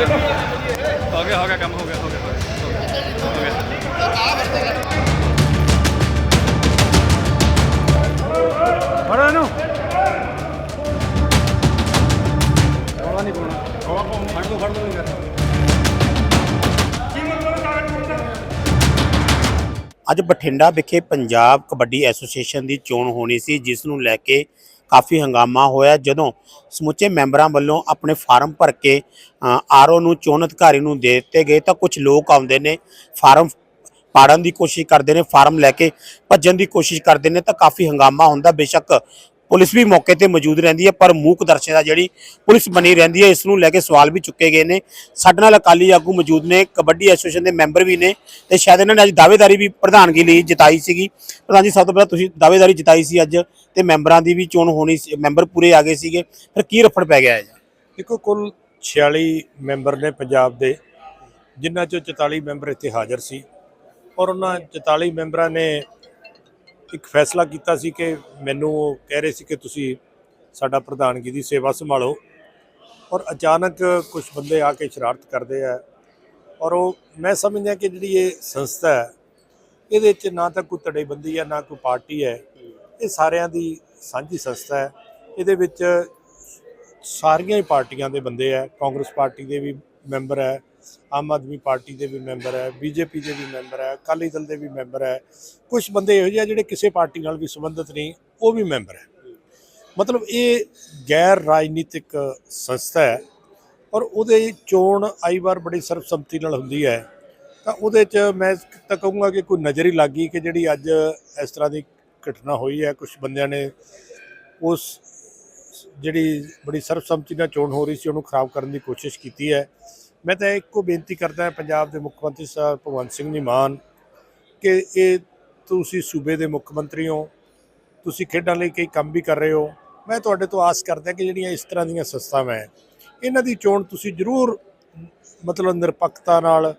ਹੋ ਗਿਆ ਹੋ ਗਿਆ ਕੰਮ ਹੋ ਗਿਆ ਹੋ ਗਿਆ ਹੋ ਗਿਆ ਹੋ ਗਿਆ ਫੜੋ ਇਹਨੂੰ ਕੋਲਾ ਨਹੀਂ ਕੋਲਾ ਕੋਲਾ ਫੜ ਦੋ ਫੜ ਦੋ ਨਹੀਂ ਕਰ ਅੱਜ ਬਠਿੰਡਾ ਵਿਖੇ ਪੰਜਾਬ ਕਬੱਡੀ ਐਸੋਸੀਏਸ਼ਨ ਦੀ ਚੋਣ ਹੋਣੀ ਸੀ ਜਿਸ ਨੂੰ ਲੈ ਕੇ ਕਾਫੀ ਹੰਗਾਮਾ ਹੋਇਆ ਜਦੋਂ ਸਮੁੱਚੇ ਮੈਂਬਰਾਂ ਵੱਲੋਂ ਆਪਣੇ ਫਾਰਮ ਭਰ ਕੇ ਆਰਓ ਨੂੰ ਚੋਣ ਅਧਿਕਾਰੀ ਨੂੰ ਦੇ ਦਿੱਤੇ ਗਏ ਤਾਂ ਕੁਝ ਲੋਕ ਆਉਂਦੇ ਨੇ, ਫਾਰਮ ਪਾੜਨ ਦੀ ਕੋਸ਼ਿਸ਼ ਕਰਦੇ ਨੇ, ਫਾਰਮ ਲੈ ਕੇ ਭੱਜਣ ਦੀ ਕੋਸ਼ਿਸ਼ ਕਰਦੇ ਨੇ ਤਾਂ ਕਾਫੀ ਹੰਗਾਮਾ ਹੁੰਦਾ। ਬੇਸ਼ੱਕ ਪੁਲਿਸ ਵੀ ਮੌਕੇ ਤੇ ਮੌਜੂਦ ਰਹਿੰਦੀ ਹੈ, ਪਰ ਮੂਕ ਦਰਸ਼ਕਤਾ ਜਿਹੜੀ ਪੁਲਿਸ ਬਣੀ ਰਹਿੰਦੀ ਹੈ, ਇਸ ਨੂੰ ਲੈ ਕੇ ਸਵਾਲ ਵੀ ਚੁੱਕੇ ਗਏ ਨੇ। ਸਾਡੇ ਨਾਲ ਅਕਾਲੀ ਆਗੂ ਮੌਜੂਦ ਨੇ, ਕਬੱਡੀ ਐਸੋਸੀਏਸ਼ਨ ਦੇ ਮੈਂਬਰ ਵੀ ਨੇ ਤੇ ਸ਼ਾਇਦ ਇਹਨਾਂ ਨੇ ਅੱਜ ਦਾਅਵੇਦਾਰੀ ਵੀ ਪ੍ਰਧਾਨਗੀ ਲਈ ਜਿਤਾਈ ਸੀਗੀ। ਪ੍ਰਧਾਨ ਜੀ, ਸਭ ਤੋਂ ਪਹਿਲਾਂ ਤੁਸੀਂ ਦਾਅਵੇਦਾਰੀ ਜਿਤਾਈ ਸੀ ਅੱਜ ਤੇ ਮੈਂਬਰਾਂ ਦੀ ਵੀ ਚੋਣ ਹੋਣੀ ਸੀ, ਮੈਂਬਰ ਪੂਰੇ ਆ ਗਏ ਸੀਗੇ। ਫਿਰ ਕੀ ਰਫੜ ਪੈ ਗਿਆ ਹੈ ਜੀ ਦੇਖੋ, ਕੁੱਲ 46 ਮੈਂਬਰ ਨੇ ਪੰਜਾਬ ਦੇ ਜਿਨ੍ਹਾਂ ਚੋਂ 44 ਮੈਂਬਰ ਇੱਥੇ ਹਾਜ਼ਰ ਸੀ ਔਰ ਉਹਨਾਂ 44 ਮੈਂਬਰਾਂ ਨੇ ਇੱਕ ਫੈਸਲਾ ਕੀਤਾ ਸੀ ਕਿ ਮੈਨੂੰ ਉਹ ਕਹਿ ਰਹੇ ਸੀ ਕਿ ਤੁਸੀਂ ਸਾਡਾ ਪ੍ਰਧਾਨਗੀ ਦੀ ਸੇਵਾ ਸੰਭਾਲੋ। ਔਰ ਅਚਾਨਕ ਕੁਝ ਬੰਦੇ ਆ ਕੇ ਸ਼ਰਾਰਤ ਕਰਦੇ ਆ ਔਰ ਉਹ ਮੈਂ ਸਮਝਦਾ ਕਿ ਜਿਹੜੀ ਇਹ ਸੰਸਥਾ ਹੈ, ਇਹਦੇ 'ਚ ਨਾ ਤਾਂ ਕੋਈ ਧੜੇਬੰਦੀ ਹੈ, ਨਾ ਕੋਈ ਪਾਰਟੀ ਹੈ। ਇਹ ਸਾਰਿਆਂ ਦੀ ਸਾਂਝੀ ਸੰਸਥਾ ਹੈ। ਇਹਦੇ ਵਿੱਚ ਸਾਰੀਆਂ ਹੀ ਪਾਰਟੀਆਂ ਦੇ ਬੰਦੇ ਆ ਕਾਂਗਰਸ ਪਾਰਟੀ ਦੇ ਵੀ ਮੈਂਬਰ ਹੈ ਆਮ ਆਦਮੀ ਪਾਰਟੀ ਦੇ ਵੀ ਮੈਂਬਰ ਹੈ, ਬੀਜੇਪੀ ਦੇ ਵੀ ਮੈਂਬਰ ਹੈ, ਅਕਾਲੀ ਦਲ ਦੇ ਵੀ ਮੈਂਬਰ ਹੈ। ਕੁਝ ਬੰਦੇ ਇਹੋ ਜਿਹੇ ਜਿਹੜੇ ਕਿਸੇ ਪਾਰਟੀ ਨਾਲ ਵੀ ਸੰਬੰਧਿਤ ਨਹੀਂ, ਉਹ ਵੀ ਮੈਂਬਰ ਹੈ। ਮਤਲਬ ਇਹ ਗੈਰ ਰਾਜਨੀਤਿਕ ਸੰਸਥਾ ਹੈ ਔਰ ਉਹਦੇ ਚੋਣ ਆਈ ਵਾਰ ਬੜੀ ਸਰਬਸੰਮਤੀ ਨਾਲ ਹੁੰਦੀ ਹੈ। ਤਾਂ ਉਹਦੇ 'ਚ ਮੈਂ ਤਾਂ ਕਹੂੰਗਾ ਕਿ ਕੋਈ ਨਜ਼ਰ ਹੀ ਲੱਗ ਗਈ ਕਿ ਜਿਹੜੀ ਅੱਜ ਇਸ ਤਰ੍ਹਾਂ ਦੀ ਘਟਨਾ ਹੋਈ ਹੈ ਕੁਝ ਬੰਦਿਆਂ ਨੇ ਉਸ ਜਿਹੜੀ ਬੜੀ ਸਰਬਸੰਮਤੀ ਨਾਲ ਚੋਣ ਹੋ ਰਹੀ ਸੀ, ਉਹਨੂੰ ਖਰਾਬ ਕਰਨ ਦੀ ਕੋਸ਼ਿਸ਼ ਕੀਤੀ ਹੈ। ਮੈਂ ਤਾਂ ਇੱਕੋ ਬੇਨਤੀ ਕਰਦਾ ਪੰਜਾਬ ਦੇ ਮੁੱਖ ਮੰਤਰੀ ਸਾਹਿਬ ਭਗਵੰਤ ਸਿੰਘ ਜੀ ਮਾਨ, ਕਿ ਇਹ ਤੁਸੀਂ ਸੂਬੇ ਦੇ ਮੁੱਖ ਮੰਤਰੀ ਹੋ, ਤੁਸੀਂ ਖੇਡਾਂ ਲਈ ਕਈ ਕੰਮ ਵੀ ਕਰ ਰਹੇ ਹੋ। ਮੈਂ ਤੁਹਾਡੇ ਤੋਂ ਆਸ ਕਰਦਾ ਕਿ ਜਿਹੜੀਆਂ ਇਸ ਤਰ੍ਹਾਂ ਦੀਆਂ ਸੰਸਥਾਵਾਂ ਹੈ, ਇਹਨਾਂ ਦੀ ਚੋਣ ਤੁਸੀਂ ਜ਼ਰੂਰ ਮਤਲਬ ਨਿਰਪੱਖਤਾ ਨਾਲ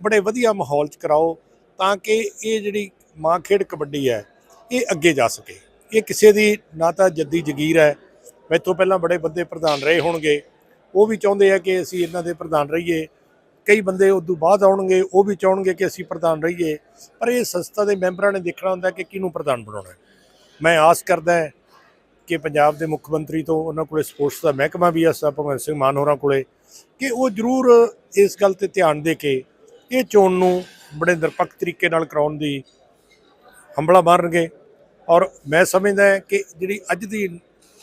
ਬੜੇ ਵਧੀਆ ਮਾਹੌਲ 'ਚ ਕਰਾਓ ਤਾਂ ਕਿ ਇਹ ਜਿਹੜੀ ਮਾਂ ਖੇਡ ਕਬੱਡੀ ਹੈ, ਇਹ ਅੱਗੇ ਜਾ ਸਕੇ। ਇਹ ਕਿਸੇ ਦੀ ਨਾ ਤਾਂ ਜੱਦੀ ਜਗੀਰ ਹੈ, ਮੈਥੋਂ ਪਹਿਲਾਂ ਬੜੇ ਬੰਦੇ ਪ੍ਰਧਾਨ ਰਹੇ ਹੋਣਗੇ। ਉਹ ਵੀ ਚਾਹੁੰਦੇ ਆ ਕਿ ਅਸੀਂ ਇਹਨਾਂ ਦੇ ਪ੍ਰਧਾਨ ਰਹੀਏ। ਕਈ ਬੰਦੇ ਉਸ ਤੋਂ ਬਾਅਦ ਆਉਣਗੇ, ਉਹ ਵੀ ਚਾਹਣਗੇ ਕਿ ਅਸੀਂ ਪ੍ਰਧਾਨ ਰਹੀਏ। ਪਰ ਇਹ ਸੰਸਥਾ ਦੇ ਮੈਂਬਰਾਂ ਨੇ ਦੇਖਣਾ ਹੁੰਦਾ ਕਿ ਕਿਹਨੂੰ ਪ੍ਰਧਾਨ ਬਣਾਉਣਾ ਮੈਂ ਆਸ ਕਰਦਾ ਕਿ ਪੰਜਾਬ ਦੇ ਮੁੱਖ ਮੰਤਰੀ ਤੋਂ ਉਹਨਾਂ ਕੋਲੇ ਸਪੋਰਟਸ ਦਾ ਮਹਿਕਮਾ ਵੀ ਆ, ਸਰ ਭਗਵੰਤ ਸਿੰਘ ਮਾਨ ਹੋਰਾਂ ਕੋਲੇ, ਕਿ ਉਹ ਜ਼ਰੂਰ ਇਸ ਗੱਲ ਤੇ ਧਿਆਨ ਦੇ ਕੇ ਇਹ ਚੋਣ ਨੂੰ ਬੜੇ ਨਿਰਪੱਖ ਤਰੀਕੇ ਨਾਲ ਕਰਾਉਣ ਦੀ ਹੰਬਲਾ ਮਾਰਨਗੇ। ਔਰ ਮੈਂ ਸਮਝਦਾ ਕਿ ਜਿਹੜੀ ਅੱਜ ਦੀ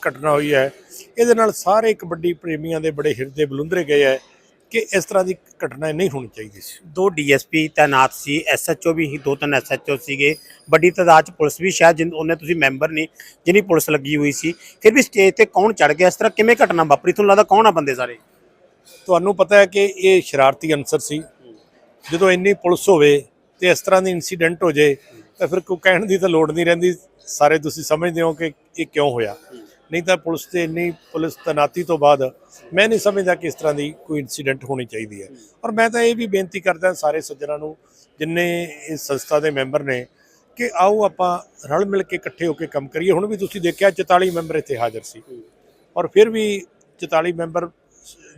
ਘਟਨਾ ਹੋਈ ਹੈ। ਇਹਦੇ ਨਾਲ ਸਾਰੇ ਕਬੱਡੀ ਪ੍ਰੇਮੀਆਂ ਦੇ ਬੜੇ ਹਿਰਦੇ ਬਲੁੰਦਰੇ ਗਏ ਹੈ ਕਿ ਇਸ ਤਰ੍ਹਾਂ ਦੀ ਘਟਨਾ ਨਹੀਂ ਹੋਣੀ ਚਾਹੀਦੀ ਸੀ। ਦੋ ਡੀਐਸਪੀ ਤਾਇਨਾਤ ਸੀ ਐਸਐਚਓ ਵੀ ਸੀ ਦੋ ਤਿੰਨ ਐਸਐਚਓ ਸੀਗੇ। ਵੱਡੀ ਤਾਦਾਦ ਚ ਪੁਲਿਸ ਵੀ ਸ਼ਾਇਦ ਜਿਨ ਉਹਨੇ ਤੁਸੀਂ ਮੈਂਬਰ ਨਹੀਂ ਜਿਹਨੀ ਪੁਲਿਸ ਲੱਗੀ ਹੋਈ ਸੀ। ਫਿਰ ਵੀ ਸਟੇਜ ਤੇ ਕੌਣ ਚੜ ਗਿਆ? ਇਸ ਤਰ੍ਹਾਂ ਕਿਵੇਂ ਘਟਨਾ ਵਾਪਰੀ? ਤੁਹਾਨੂੰ ਲੱਗਦਾ ਕੌਣ ਆ ਬੰਦੇ ਸਾਰੇ? ਤੁਹਾਨੂੰ ਪਤਾ ਹੈ ਕਿ ਇਹ ਸ਼ਰਾਰਤੀ ਅਨਸਰ ਸੀ। ਜਦੋਂ ਇੰਨੀ ਪੁਲਿਸ ਹੋਵੇ ਤੇ ਇਸ ਤਰ੍ਹਾਂ ਦੀ ਇਨਸੀਡੈਂਟ ਹੋ ਜੇ ਤਾਂ ਫਿਰ ਕੋਈ ਕਹਿਣ ਦੀ ਤਾਂ ਲੋੜ ਨਹੀਂ ਰਹਿੰਦੀ। ਸਾਰੇ ਤੁਸੀਂ ਸਮਝਦੇ ਹੋ ਕਿ ਇਹ ਕਿਉਂ ਹੋਇਆ। ਨਹੀਂ ਤਾਂ ਪੁਲਿਸ ਤੇ ਇੰਨੀ ਪੁਲਿਸ ਤਨਾਤੀ ਤੋਂ ਬਾਅਦ ਮੈਂ ਨਹੀਂ ਸਮਝਦਾ ਕਿ ਇਸ ਤਰ੍ਹਾਂ ਦੀ ਕੋਈ ਇਨਸੀਡੈਂਟ ਹੋਣੀ ਚਾਹੀਦੀ ਹੈ। ਔਰ ਮੈਂ ਤਾਂ ਇਹ ਵੀ ਬੇਨਤੀ ਕਰਦਾ ਸਾਰੇ ਸੱਜਣਾਂ ਨੂੰ, ਜਿੰਨੇ ਇਸ ਸੰਸਥਾ ਦੇ ਮੈਂਬਰ ਨੇ, ਕਿ ਆਓ ਆਪਾਂ ਰਲ ਮਿਲ ਕੇ ਇਕੱਠੇ ਹੋ ਕੇ ਕੰਮ ਕਰੀਏ। ਹੁਣ ਵੀ ਤੁਸੀਂ ਦੇਖਿਆ 44 ਮੈਂਬਰ ਇੱਥੇ ਹਾਜ਼ਰ ਸੀ। ਔਰ ਫਿਰ ਵੀ 44 ਮੈਂਬਰ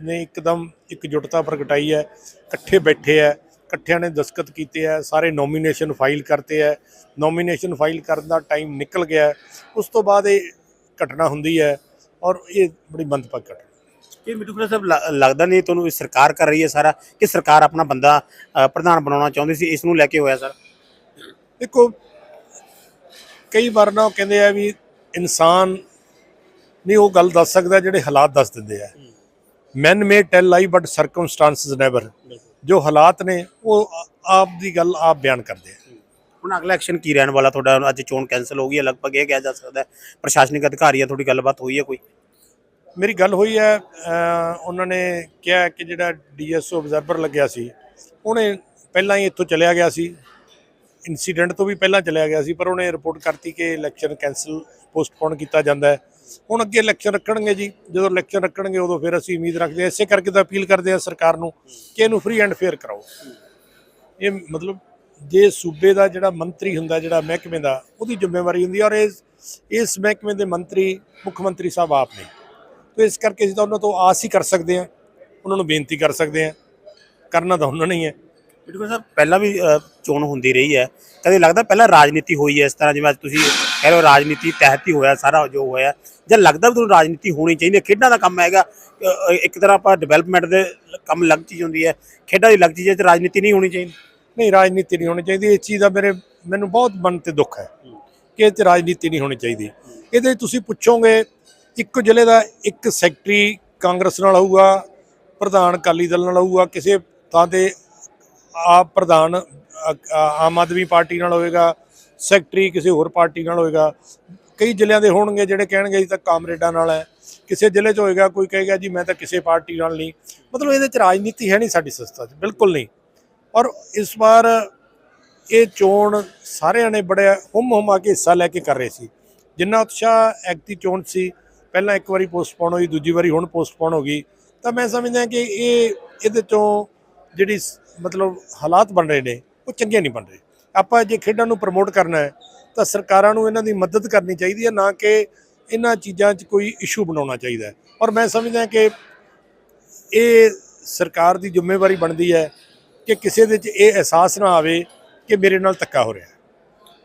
ਨੇ ਇੱਕਦਮ ਇਕਜੁੱਟਤਾ ਪ੍ਰਗਟਾਈ ਹੈ, ਇਕੱਠੇ ਬੈਠੇ ਹੈ, ਇਕੱਠਿਆਂ ਨੇ ਦਸਤਖਤ ਕੀਤੇ ਹੈ, ਸਾਰੇ ਨੋਮੀਨੇਸ਼ਨ ਫਾਈਲ ਕਰਤੇ ਹੈ। ਨੋਮੀਨੇਸ਼ਨ ਫਾਈਲ ਕਰਨ ਦਾ ਟਾਈਮ ਨਿਕਲ ਗਿਆ ਉਸ ਤੋਂ ਬਾਅਦ ਇਹ ਘਟਨਾ ਹੁੰਦੀ ਹੈ ਔਰ ਇਹ ਬੜੀ ਮੰਦਭਾਗੀ ਘਟਨਾ। ਇਹ ਮਿੱਠੂ ਖੜਾ ਸਾਹਿਬ ਲੱਗਦਾ ਨਹੀਂ ਤੁਹਾਨੂੰ ਇਹ ਸਰਕਾਰ ਕਰ ਰਹੀ ਹੈ ਸਾਰਾ ਕਿ ਸਰਕਾਰ ਆਪਣਾ ਬੰਦਾ ਪ੍ਰਧਾਨ ਬਣਾਉਣਾ ਚਾਹੁੰਦੀ ਸੀ ਇਸ ਨੂੰ ਲੈ ਕੇ ਹੋਇਆ ਸਰ? ਦੇਖੋ ਕਈ ਵਾਰ ਨਾ ਉਹ ਕਹਿੰਦੇ ਆ ਵੀ ਇਨਸਾਨ ਨਹੀਂ ਉਹ ਗੱਲ ਦੱਸ ਸਕਦਾ ਜਿਹੜੇ ਹਾਲਾਤ ਦੱਸ ਦਿੰਦੇ ਆ। Man may tell lie but circumstances never ਜੋ ਹਾਲਾਤ ਨੇ ਉਹ ਆਪ ਦੀ ਗੱਲ ਆਪ ਬਿਆਨ ਕਰਦੇ ਆ। ਹੁਣ ਅਗਲਾ ਐਕਸ਼ਨ ਕੀ ਰਹਿਣ ਵਾਲਾ? ਤੁਹਾਡਾ ਅੱਜ ਚੋਣ ਕੈਨਸਲ ਹੋ ਗਈ ਹੈ, ਲਗਭਗ ਇਹ ਕਿਹਾ ਜਾ ਸਕਦਾ ਹੈ। ਪ੍ਰਸ਼ਾਸਨਿਕ ਅਧਿਕਾਰੀ ਆ, ਤੁਹਾਡੀ ਗੱਲਬਾਤ ਹੋਈ ਹੈ ਕੋਈ? ਮੇਰੀ ਗੱਲ ਹੋਈ ਹੈ ਉਹਨਾਂ ਨੇ ਕਿਹਾ ਕਿ ਜਿਹੜਾ ਡੀਐਸਓ ਅਬਜ਼ਰਵਰ ਲੱਗਿਆ ਸੀ, ਉਹਨੇ ਪਹਿਲਾਂ ਹੀ ਇੱਥੋਂ ਚਲਿਆ ਗਿਆ ਸੀ। ਇਨਸੀਡੈਂਟ ਤੋਂ ਵੀ ਪਹਿਲਾਂ ਚਲਿਆ ਗਿਆ ਸੀ, ਪਰ ਉਹਨੇ ਰਿਪੋਰਟ ਕਰਤੀ ਕਿ ਇਲੈਕਸ਼ਨ ਕੈਨਸਲ ਪੋਸਟਪੋਨ ਕੀਤਾ ਜਾਂਦਾ ਹੈ। ਹੁਣ ਅੱਗੇ ਇਲੈਕਸ਼ਨ ਰੱਖਣਗੇ ਜੀ, ਜਦੋਂ ਇਲੈਕਸ਼ਨ ਰੱਖਣਗੇ, ਉਦੋਂ ਫਿਰ ਅਸੀਂ ਉਮੀਦ ਰੱਖਦੇ ਹਾਂ। ਇਸੇ ਕਰਕੇ ਤਾਂ ਅਪੀਲ ਕਰਦੇ ਹਾਂ ਸਰਕਾਰ ਨੂੰ ਕਿ ਇਹਨੂੰ ਫ੍ਰੀ ਐਂਡ ਫੇਅਰ ਕਰਾਓ। ਇਹ ਮਤਲਬ ਜੇ ਸੂਬੇ ਦਾ ਜਿਹੜਾ ਮੰਤਰੀ ਹੁੰਦਾ, ਜਿਹੜਾ ਮਹਿਕਮੇ ਦਾ, ਉਹਦੀ ਜ਼ਿੰਮੇਵਾਰੀ ਹੁੰਦੀ ਹੈ ਔਰ ਇਸ ਇਸ ਮਹਿਕਮੇ ਦੇ ਮੰਤਰੀ, ਮੁੱਖ ਮੰਤਰੀ ਸਾਹਿਬ ਆਪ ਨੇ। ਤੋ ਇਸ ਕਰਕੇ ਅਸੀਂ ਤਾਂ ਉਹਨਾਂ ਤੋਂ ਆਸ ਹੀ ਕਰ ਸਕਦੇ ਹਾਂ, ਉਹਨਾਂ ਨੂੰ ਬੇਨਤੀ ਕਰ ਸਕਦੇ ਹਾਂ। ਕਰਨਾ ਤਾਂ ਉਹਨਾਂ ਨੇ ਹੀ ਹੈ। ਬਿਲਕੁਲ ਸਾਹਿਬ ਪਹਿਲਾਂ ਵੀ ਚੋਣ ਹੁੰਦੀ ਰਹੀ ਹੈ। ਕਦੇ ਲੱਗਦਾ ਪਹਿਲਾਂ ਰਾਜਨੀਤੀ ਹੋਈ ਹੈ ਇਸ ਤਰ੍ਹਾਂ, ਜਿਵੇਂ ਅੱਜ ਤੁਸੀਂ ਕਹਿ ਰਹੇ ਹੋ ਰਾਜਨੀਤੀ ਤਹਿਤ ਹੀ ਹੋਇਆ, ਸਾਰਾ ਜੋ ਹੋਇਆ। ਜਾਂ ਲੱਗਦਾ ਵੀ ਤੁਹਾਨੂੰ ਰਾਜਨੀਤੀ ਹੋਣੀ ਚਾਹੀਦੀ ਹੈ, ਖੇਡਾਂ ਦਾ ਕੰਮ ਹੈਗਾ। ਇੱਕ ਤਰ੍ਹਾਂ ਆਪਾਂ ਡਿਵੈਲਪਮੈਂਟ ਦੇ ਕੰਮ ਲੱਗ ਚੀਜ਼ ਹੁੰਦੀ ਹੈ। ਖੇਡਾਂ ਦੀ ਲੱਗ ਚੀਜ਼ ਹੈ ਤੇ ਰਾਜਨੀਤੀ ਨਹੀਂ ਹੋਣੀ ਚਾਹੀਦੀ। ਨਹੀਂ, ਰਾਜਨੀਤੀ ਨਹੀਂ ਹੋਣੀ ਚਾਹੀਦੀ। ਇਸ ਚੀਜ਼ ਦਾ ਮੇਰੇ ਮੈਨੂੰ ਬਹੁਤ ਮਨ ਤੇ ਦੁੱਖ ਹੈ ਕਿ ਇਹ 'ਚ ਰਾਜਨੀਤੀ ਨਹੀਂ ਹੋਣੀ ਚਾਹੀਦੀ। ਇਹਦੇ 'ਚ ਤੁਸੀਂ ਪੁੱਛੋਗੇ, ਇੱਕ ਜ਼ਿਲ੍ਹੇ ਦਾ ਇੱਕ ਸੈਕਟਰੀ ਕਾਂਗਰਸ ਨਾਲ ਹੋਊਗਾ ਪ੍ਰਧਾਨ ਅਕਾਲੀ ਦਲ ਨਾਲ ਹੋਊਗਾ ਕਿਸੇ ਥਾਂ ਤੇ ਆਪ ਪ੍ਰਧਾਨ ਆਮ ਆਦਮੀ ਪਾਰਟੀ ਨਾਲ ਹੋਏਗਾ, ਸੈਕਟਰੀ ਕਿਸੇ ਹੋਰ ਪਾਰਟੀ ਨਾਲ ਹੋਏਗਾ। ਕਈ ਜ਼ਿਲ੍ਹਿਆਂ ਦੇ ਹੋਣਗੇ ਜਿਹੜੇ ਕਹਿਣਗੇ ਜੀ ਤਾਂ ਕਾਮਰੇਡਾਂ ਨਾਲ ਹੈ। ਕਿਸੇ ਜ਼ਿਲ੍ਹੇ 'ਚ ਹੋਏਗਾ, ਕੋਈ ਕਹੇਗਾ, ਜੀ, ਮੈਂ ਤਾਂ ਕਿਸੇ ਪਾਰਟੀ ਨਾਲ ਨਹੀਂ। ਮਤਲਬ ਇਹਦੇ 'ਚ ਰਾਜਨੀਤੀ ਹੈ ਨਹੀਂ ਸਾਡੀ ਸੰਸਥਾ 'ਚ, ਬਿਲਕੁਲ ਨਹੀਂ। ਔਰ ਇਸ ਵਾਰ ਇਹ ਚੋਣ ਸਾਰਿਆਂ ਨੇ ਬੜੇ ਹੁੰਮ ਹੁਮਾ ਕੇ ਹਿੱਸਾ ਲੈ ਕੇ ਕਰ ਰਹੇ ਸੀ। ਜਿੰਨਾ ਉਤਸ਼ਾਹ ਐਕਟੀ ਚੋਣ ਸੀ, ਪਹਿਲਾਂ ਇੱਕ ਵਾਰੀ ਪੋਸਟਪੋਨ ਹੋਈ, ਦੂਜੀ ਵਾਰੀ ਹੁਣ ਪੋਸਟਪੋਨ ਹੋ ਗਈ। ਤਾਂ ਮੈਂ ਸਮਝਦਾ ਕਿ ਇਹ ਇਹਦੇ ਤੋਂ ਜਿਹੜੀ ਮਤਲਬ ਹਾਲਾਤ ਬਣ ਰਹੇ ਨੇ, ਉਹ ਚੰਗੇ ਨਹੀਂ ਬਣ ਰਹੇ। ਆਪਾਂ ਜੇ ਖੇਡਾਂ ਨੂੰ ਪ੍ਰਮੋਟ ਕਰਨਾ ਹੈ, ਤਾਂ ਸਰਕਾਰਾਂ ਨੂੰ ਇਹਨਾਂ ਦੀ ਮਦਦ ਕਰਨੀ ਚਾਹੀਦੀ ਹੈ, ਨਾ ਕਿ ਇਹਨਾਂ ਚੀਜ਼ਾਂ 'ਚ ਕੋਈ ਇਸ਼ੂ ਬਣਾਉਣਾ ਚਾਹੀਦਾ ਔਰ ਮੈਂ ਸਮਝਦਾ ਕਿ ਇਹ ਸਰਕਾਰ ਦੀ ਜ਼ਿੰਮੇਵਾਰੀ ਬਣਦੀ ਹੈ ਕਿ ਕਿਸੇ ਦੇ 'ਚ ਇਹ ਅਹਿਸਾਸ ਨਾ ਆਵੇ ਕਿ ਮੇਰੇ ਨਾਲ ਧੱਕਾ ਹੋ ਰਿਹਾ ਹੈ।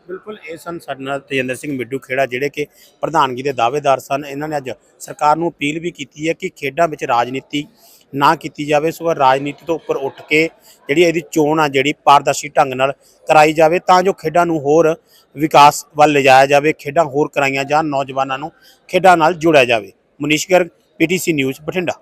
ਬਿਲਕੁਲ, ਇਹ ਸਨ ਸਾਡੇ ਨਾਲ ਤੇਜਿੰਦਰ ਸਿੰਘ ਮਿੱਡੂ ਖੇੜਾ, ਜਿਹੜੇ ਕਿ ਪ੍ਰਧਾਨਗੀ ਦੇ ਦਾਅਵੇਦਾਰ ਸਨ। ਇਹਨਾਂ ਨੇ ਅੱਜ ਸਰਕਾਰ ਨੂੰ ਅਪੀਲ ਵੀ ਕੀਤੀ ਹੈ ਕਿ ਖੇਡਾਂ ਵਿੱਚ ਰਾਜਨੀਤੀ ਨਾ ਕੀਤੀ ਜਾਵੇ। ਸਗੋਂ ਰਾਜਨੀਤੀ ਤੋਂ ਉੱਪਰ ਉੱਠ ਕੇ ਜਿਹੜੀ ਇਹਦੀ ਚੋਣ ਆ, ਜਿਹੜੀ ਪਾਰਦਰਸ਼ੀ ਢੰਗ ਨਾਲ ਕਰਾਈ ਜਾਵੇ, ਤਾਂ ਜੋ ਖੇਡਾਂ ਨੂੰ ਹੋਰ ਵਿਕਾਸ ਵੱਲ ਲਿਜਾਇਆ ਜਾਵੇ, ਖੇਡਾਂ ਹੋਰ ਕਰਾਈਆਂ ਜਾਣ, ਨੌਜਵਾਨਾਂ ਨੂੰ ਖੇਡਾਂ ਨਾਲ ਜੋੜਿਆ ਜਾਵੇ। Manish Garg, PTC news, Bathinda.